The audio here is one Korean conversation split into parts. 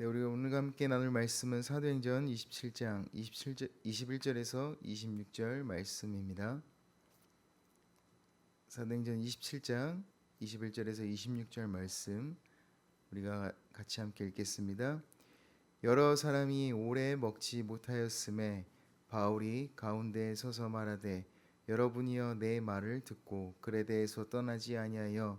네, 우리가 오늘 함께 나눌 말씀은 사도행전 27장 27절 21절에서 26절 말씀입니다. 사도행전 27장 21절에서 26절 말씀 우리가 같이 함께 읽겠습니다. 여러 사람이 오래 먹지 못하였음에 바울이 가운데 서서 말하되 여러분이여 내 말을 듣고 그에 대해서 떠나지 아니하여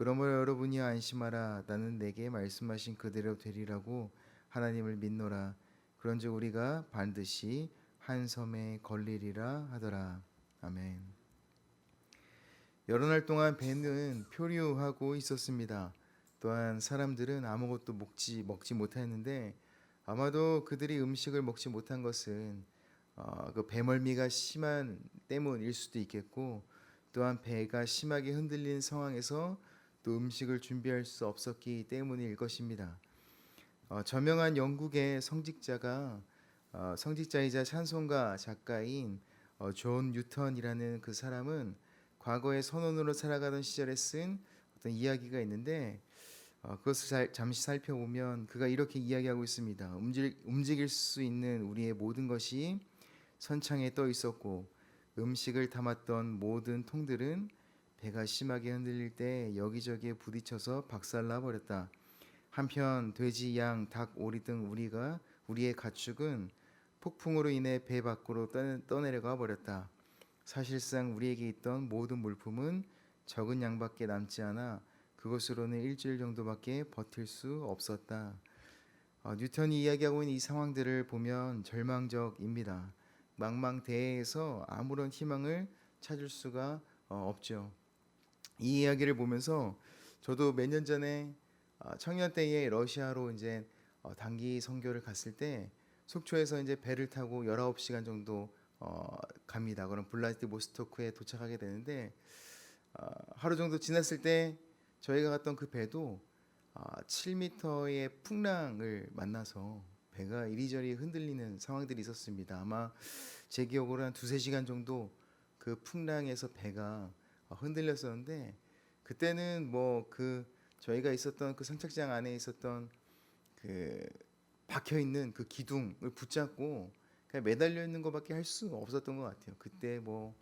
그러므로 여러분이 안심하라. 나는 내게 말씀하신 그대로 되리라고 하나님을 믿노라. 그런즉 우리가 반드시 한 섬에 걸리리라 하더라. 아멘. 여러 날 동안 배는 표류하고 있었습니다. 또한 사람들은 아무것도 먹지 먹지 못했는데 아마도 그들이 음식을 먹지 못한 것은 어, 그 배멀미가 심한 때문일 수도 있겠고 또한 배가 심하게 흔들린 상황에서 또 음식을 준비할 수 없었기 때문일 것입니다. 어, 저명한 영국의 성직자가 어, 성직자이자 찬송가 작가인 어, 존 뉴턴이라는 그 사람은 과거의 선원으로 살아가던 시절에 쓴 어떤 이야기가 있는데 어, 그것을 잘, 잠시 살펴보면 그가 이렇게 이야기하고 있습니다. 움직, 움직일 수 있는 우리의 모든 것이 선창에 떠 있었고 음식을 담았던 모든 통들은 배가 심하게 흔들릴 때 여기저기에 부딪혀서 박살나 버렸다. 한편 돼지, 양, 닭, 오리 등 우리가 우리의 가축은 폭풍으로 인해 배 밖으로 떠- 떠내려가 버렸다. 사실상 우리에게 있던 모든 물품은 적은 양밖에 남지 않아 그것으로는 일주일 정도밖에 버틸 수 없었다. 어, 뉴턴이 이야기하고 있는 이 상황들을 보면 절망적입니다. 망망대해에서 아무런 희망을 찾을 수가 어, 없죠. 이 이야기를 보면서 저도 몇 년 전에 어, 청년 때에 러시아로 이제 어, 단기 선교를 갔을 때 속초에서 이제 배를 타고 19시간 정도 어, 갑니다. 그럼 블라디보스토크에 도착하게 되는데 어, 하루 정도 지났을 때 저희가 갔던 그 배도 어, 7m의 풍랑을 만나서 배가 이리저리 흔들리는 상황들이 있었습니다. 아마 제 기억으로 한 두세 시간 정도 그 풍랑에서 배가 어, 흔들렸었는데 그때는 뭐 그 저희가 있었던 그 선착장 안에 있었던 그 박혀 있는 그 기둥을 붙잡고 그냥 매달려 있는 것밖에 할 수 없었던 것 같아요. 그때 뭐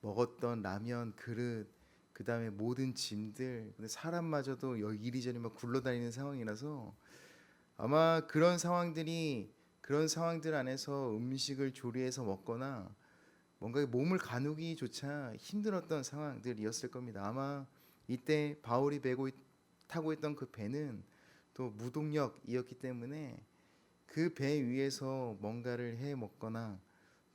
먹었던 라면 그릇 그 다음에 모든 짐들 근데 사람마저도 여- 이리저리 막 굴러다니는 상황이라서 아마 그런 상황들이 그런 상황들 안에서 음식을 조리해서 먹거나 뭔가 몸을 가누기조차 힘들었던 상황들이었을 겁니다. 아마 이때 바울이 있- 타고 있던 그 배는 또 무동력이었기 때문에 그 배 위에서 뭔가를 해 먹거나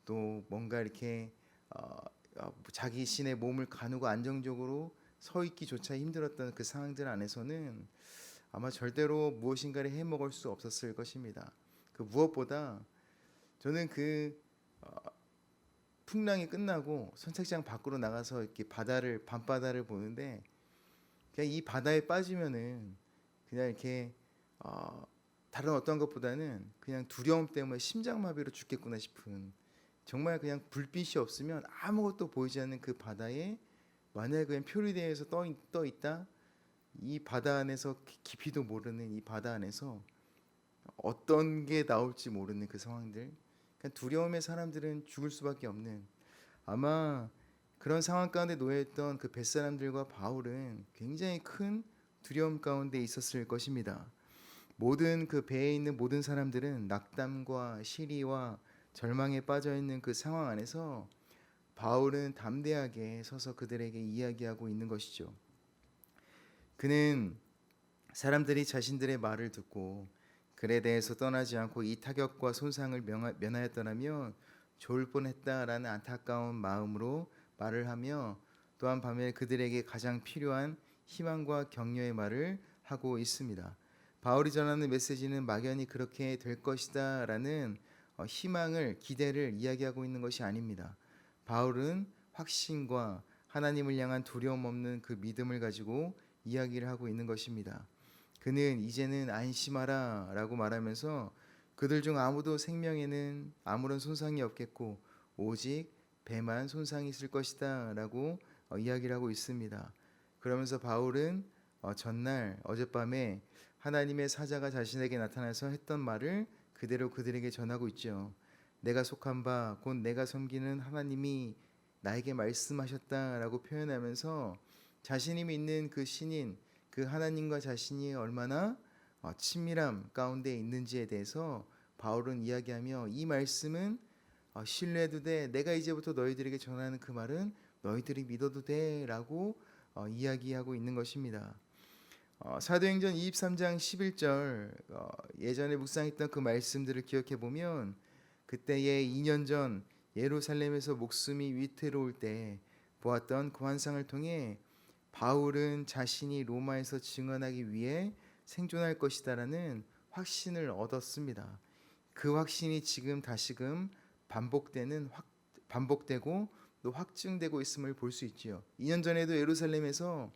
또 뭔가 이렇게 어, 어, 자기 신의 몸을 가누고 안정적으로 서 있기조차 힘들었던 그 상황들 안에서는 아마 절대로 무엇인가를 해 먹을 수 없었을 것입니다. 그 무엇보다 저는 그 어, 풍랑이 끝나고 선착장 밖으로 나가서 이렇게 바다를 밤바다를 보는데 그냥 이 바다에 빠지면은 그냥 이렇게 어, 다른 어떤 것보다는 그냥 두려움 때문에 심장마비로 죽겠구나 싶은 정말 그냥 불빛이 없으면 아무것도 보이지 않는 그 바다에 만약에 그냥 표류대에서 떠, 있- 떠 있다? 이 바다 안에서 기- 깊이도 모르는 이 바다 안에서 어떤 게 나올지 모르는 그 상황들 두려움에 사람들은 죽을 수밖에 없는 아마 그런 상황 가운데 놓여있던 그 뱃사람들과 바울은 굉장히 큰 두려움 가운데 있었을 것입니다. 모든 그 배에 있는 모든 사람들은 낙담과 시리와 절망에 빠져 있는 그 상황 안에서 바울은 담대하게 서서 그들에게 이야기하고 있는 것이죠. 그는 사람들이 자신들의 말을 듣고 글에 대해서 떠나지 않고 이 타격과 손상을 면하였더라면 좋을 뻔했다라는 안타까운 마음으로 말을 하며 또한 밤에 그들에게 가장 필요한 희망과 격려의 말을 하고 있습니다. 바울이 전하는 메시지는 막연히 그렇게 될 것이다라는 어, 희망을 기대를 이야기하고 있는 것이 아닙니다. 바울은 확신과 하나님을 향한 두려움 없는 그 믿음을 가지고 이야기를 하고 있는 것입니다. 그는 이제는 안심하라 라고 말하면서 그들 중 아무도 생명에는 아무런 손상이 없겠고 오직 배만 손상이 있을 것이다 라고 어, 이야기를 하고 있습니다. 그러면서 바울은 어, 전날 어젯밤에 하나님의 사자가 자신에게 나타나서 했던 말을 그대로 그들에게 전하고 있죠. 내가 속한 바 곧 내가 섬기는 하나님이 나에게 말씀하셨다라고 표현하면서 자신이 믿는 그 신인 그 하나님과 자신이 얼마나 어, 친밀함 가운데 있는지에 대해서 바울은 이야기하며 이 말씀은 어, 신뢰해도 돼. 내가 이제부터 너희들에게 전하는 그 말은 너희들이 믿어도 돼라고 어, 이야기하고 있는 것입니다. 어, 사도행전 23장 11절 어, 예전에 묵상했던 그 말씀들을 기억해 보면 그때에 2년 전 예루살렘에서 목숨이 위태로울 때 보았던 그 환상을 통해 바울은 자신이 로마에서 증언하기 위해 생존할 것이다라는 확신을 얻었습니다. 그 확신이 지금 다시금 반복되는 확, 반복되고 또 확증되고 있음을 볼 수 있지요. 2년 전에도 예루살렘에서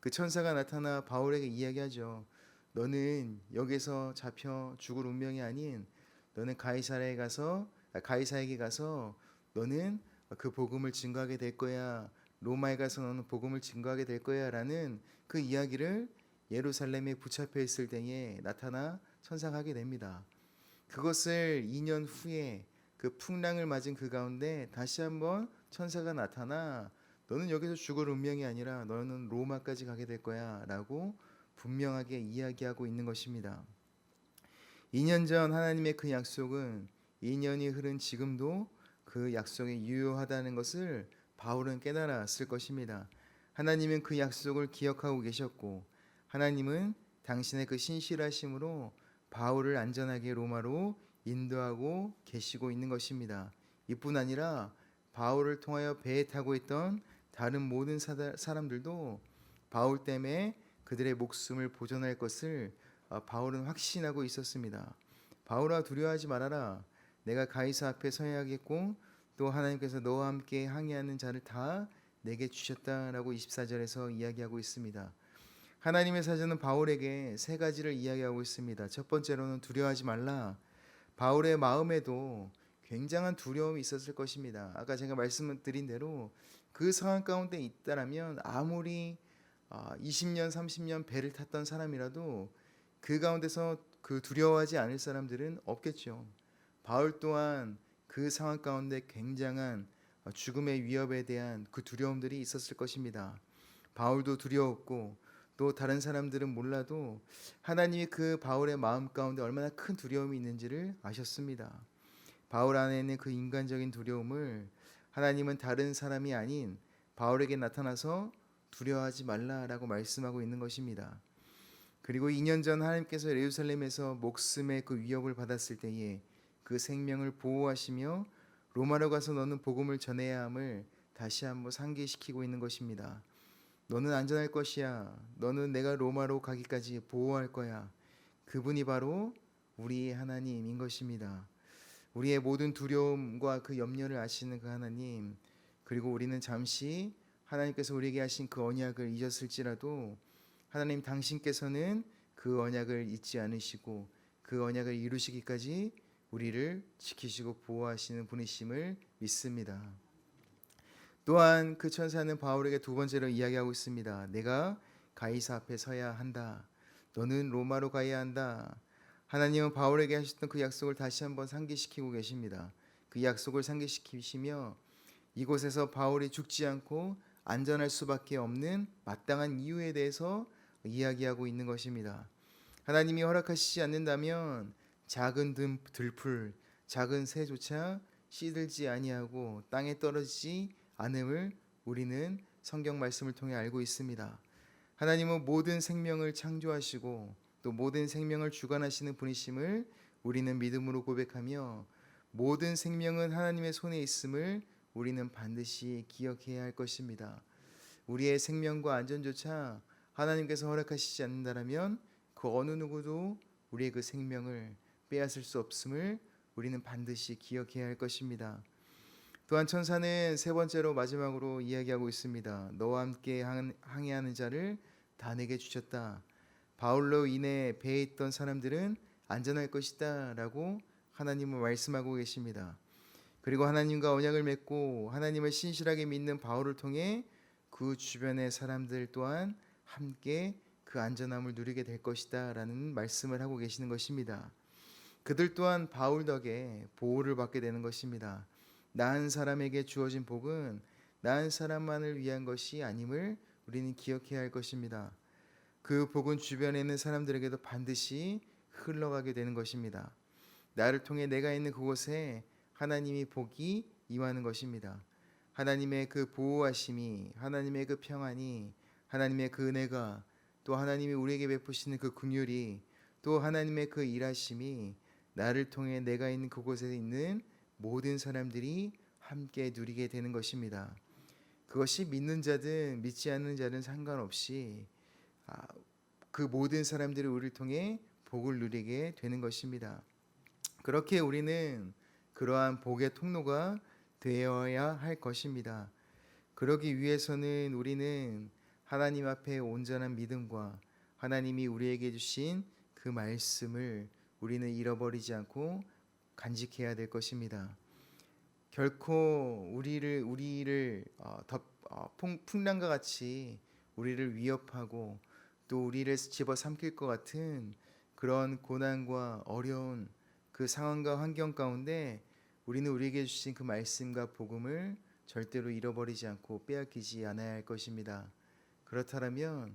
그 천사가 나타나 바울에게 이야기하죠. 너는 여기서 잡혀 죽을 운명이 아닌 너는 가이사라에 가서 아, 가이사에게 가서 너는 그 복음을 증거하게 될 거야. 로마에 가서 너는 복음을 증거하게 될 거야라는 그 이야기를 예루살렘에 붙잡혀 있을 때에 나타나 천상하게 됩니다. 그것을 2년 후에 그 풍랑을 맞은 그 가운데 다시 한번 천사가 나타나 너는 여기서 죽을 운명이 아니라 너는 로마까지 가게 될 거야라고 분명하게 이야기하고 있는 것입니다. 2년 전 하나님의 그 약속은 2년이 흐른 지금도 그 약속이 유효하다는 것을 바울은 깨달았을 것입니다. 하나님은 그 약속을 기억하고 계셨고 하나님은 당신의 그 신실하심으로 바울을 안전하게 로마로 인도하고 계시고 있는 것입니다. 이뿐 아니라 바울을 통하여 배에 타고 있던 다른 모든 사람들도 바울 때문에 그들의 목숨을 보존할 것을 어, 바울은 확신하고 있었습니다. 바울아 두려워하지 말아라. 내가 가이사 앞에 서야겠고 또 하나님께서 너와 함께 항해하는 자를 다 내게 주셨다라고 24절에서 이야기하고 있습니다. 하나님의 사자는 바울에게 세 가지를 이야기하고 있습니다. 첫 번째로는 두려워하지 말라. 바울의 마음에도 굉장한 두려움이 있었을 것입니다. 아까 제가 말씀드린 대로 그 상황 가운데 있다라면 아무리 20년, 아, 30년 배를 탔던 사람이라도 그 가운데서 그 두려워하지 않을 사람들은 없겠죠. 바울 또한 그 상황 가운데 굉장한 죽음의 위협에 대한 그 두려움들이 있었을 것입니다. 바울도 두려웠고 또 다른 사람들은 몰라도 하나님이 그 바울의 마음 가운데 얼마나 큰 두려움이 있는지를 아셨습니다. 바울 안에 있는 그 인간적인 두려움을 하나님은 다른 사람이 아닌 바울에게 나타나서 두려워하지 말라라고 말씀하고 있는 것입니다. 그리고 2년 전 하나님께서 예루살렘에서 목숨의 그 위협을 받았을 때에 그 생명을 보호하시며 로마로 가서 너는 복음을 전해야 함을 다시 한번 상기시키고 있는 것입니다. 너는 안전할 것이야. 너는 내가 로마로 가기까지 보호할 거야. 그분이 바로 우리의 하나님인 것입니다. 우리의 모든 두려움과 그 염려를 아시는 그 하나님, 그리고 우리는 잠시 하나님께서 우리에게 하신 그 언약을 잊었을지라도 하나님 당신께서는 그 언약을 잊지 않으시고 그 언약을 이루시기까지 우리를 지키시고 보호하시는 분이심을 믿습니다. 또한 그 천사는 바울에게 두 번째로 이야기하고 있습니다. 내가 가이사 앞에 서야 한다. 너는 로마로 가야 한다. 하나님은 바울에게 하셨던 그 약속을 다시 한번 상기시키고 계십니다. 그 약속을 상기시키시며 이곳에서 바울이 죽지 않고 안전할 수밖에 없는 마땅한 이유에 대해서 이야기하고 있는 것입니다. 하나님이 허락하시지 않는다면 작은 들풀, 작은 새조차 시들지 아니하고 땅에 떨어지지 않음을 우리는 성경 말씀을 통해 알고 있습니다. 하나님은 모든 생명을 창조하시고 또 모든 생명을 주관하시는 분이심을 우리는 믿음으로 고백하며 모든 생명은 하나님의 손에 있음을 우리는 반드시 기억해야 할 것입니다. 우리의 생명과 안전조차 하나님께서 허락하시지 않는다면 그그 어느 누구도 우리의 그 생명을 빼앗을 수 없음을 우리는 반드시 기억해야 할 것입니다. 또한 천사는 세 번째로 마지막으로 이야기하고 있습니다. 너와 함께 항- 항해하는 자를 다 내게 주셨다. 바울로 인해 배에 있던 사람들은 안전할 것이다 라고 하나님은 말씀하고 계십니다. 그리고 하나님과 언약을 맺고 하나님을 신실하게 믿는 바울을 통해 그 주변의 사람들 또한 함께 그 안전함을 누리게 될 것이다 라는 말씀을 하고 계시는 것입니다. 그들 또한 바울 덕에 보호를 받게 되는 것입니다. 나은 사람에게 주어진 복은 나은 사람만을 위한 것이 아님을 우리는 기억해야 할 것입니다. 그 복은 주변에 있는 사람들에게도 반드시 흘러가게 되는 것입니다. 나를 통해 내가 있는 그곳에 하나님이 복이 임하는 것입니다. 하나님의 그 보호하심이, 하나님의 그 평안이, 하나님의 그 은혜가, 또 하나님이 우리에게 베푸시는 그 긍휼이, 또 하나님의 그 일하심이 나를 통해 내가 있는 그곳에 있는 모든 사람들이 함께 누리게 되는 것입니다. 그것이 믿는 자든 믿지 않는 자든 상관없이 아, 그 모든 사람들이 우리를 통해 복을 누리게 되는 것입니다. 그렇게 우리는 그러한 복의 통로가 되어야 할 것입니다. 그러기 위해서는 우리는 하나님 앞에 온전한 믿음과 하나님이 우리에게 주신 그 말씀을 우리는 잃어버리지 않고 간직해야 될 것입니다. 결코 우리를 우리를 어, 덮, 어, 풍, 풍랑과 같이 우리를 위협하고 또 우리를 집어삼킬 것 같은 그런 고난과 어려운 그 상황과 환경 가운데 우리는 우리에게 주신 그 말씀과 복음을 절대로 잃어버리지 않고 빼앗기지 않아야 할 것입니다. 그렇다면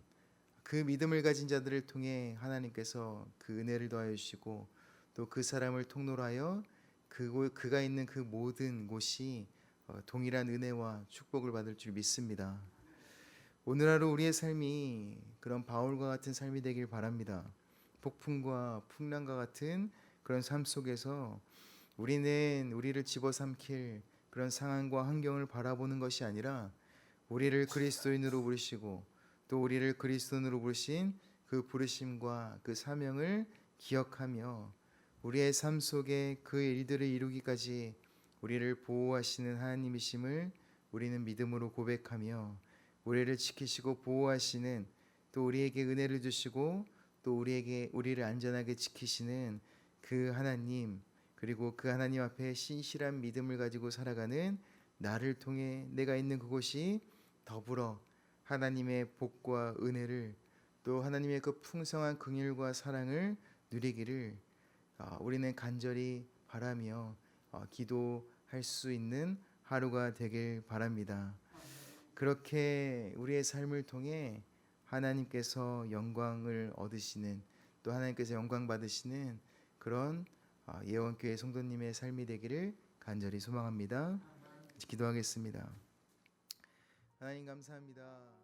그 믿음을 가진 자들을 통해 하나님께서 그 은혜를 더하여 주시고 또 그 사람을 통로로 하여 그곳 그가 있는 그 모든 곳이 어, 동일한 은혜와 축복을 받을 줄 믿습니다. 오늘 하루 우리의 삶이 그런 바울과 같은 삶이 되길 바랍니다. 폭풍과 풍랑과 같은 그런 삶 속에서 우리는 우리를 집어삼킬 그런 상황과 환경을 바라보는 것이 아니라 우리를 그리스도인으로 부르시고 또 우리를 그리스도인으로 부르신 그 부르심과 그 사명을 기억하며 우리의 삶 속에 그 일들을 이루기까지 우리를 보호하시는 하나님이심을 우리는 믿음으로 고백하며 우리를 지키시고 보호하시는 또 우리에게 은혜를 주시고 또 우리에게 우리를 안전하게 지키시는 그 하나님 그리고 그 하나님 앞에 신실한 믿음을 가지고 살아가는 나를 통해 내가 있는 그곳이 더불어 하나님의 복과 은혜를 또 하나님의 그 풍성한 긍휼과 사랑을 누리기를 어, 우리는 간절히 바라며 어, 기도할 수 있는 하루가 되길 바랍니다. 그렇게 우리의 삶을 통해 하나님께서 영광을 얻으시는 또 하나님께서 영광 받으시는 그런 어, 예원교회 성도님의 삶이 되기를 간절히 소망합니다. 기도하겠습니다. 하나님 감사합니다.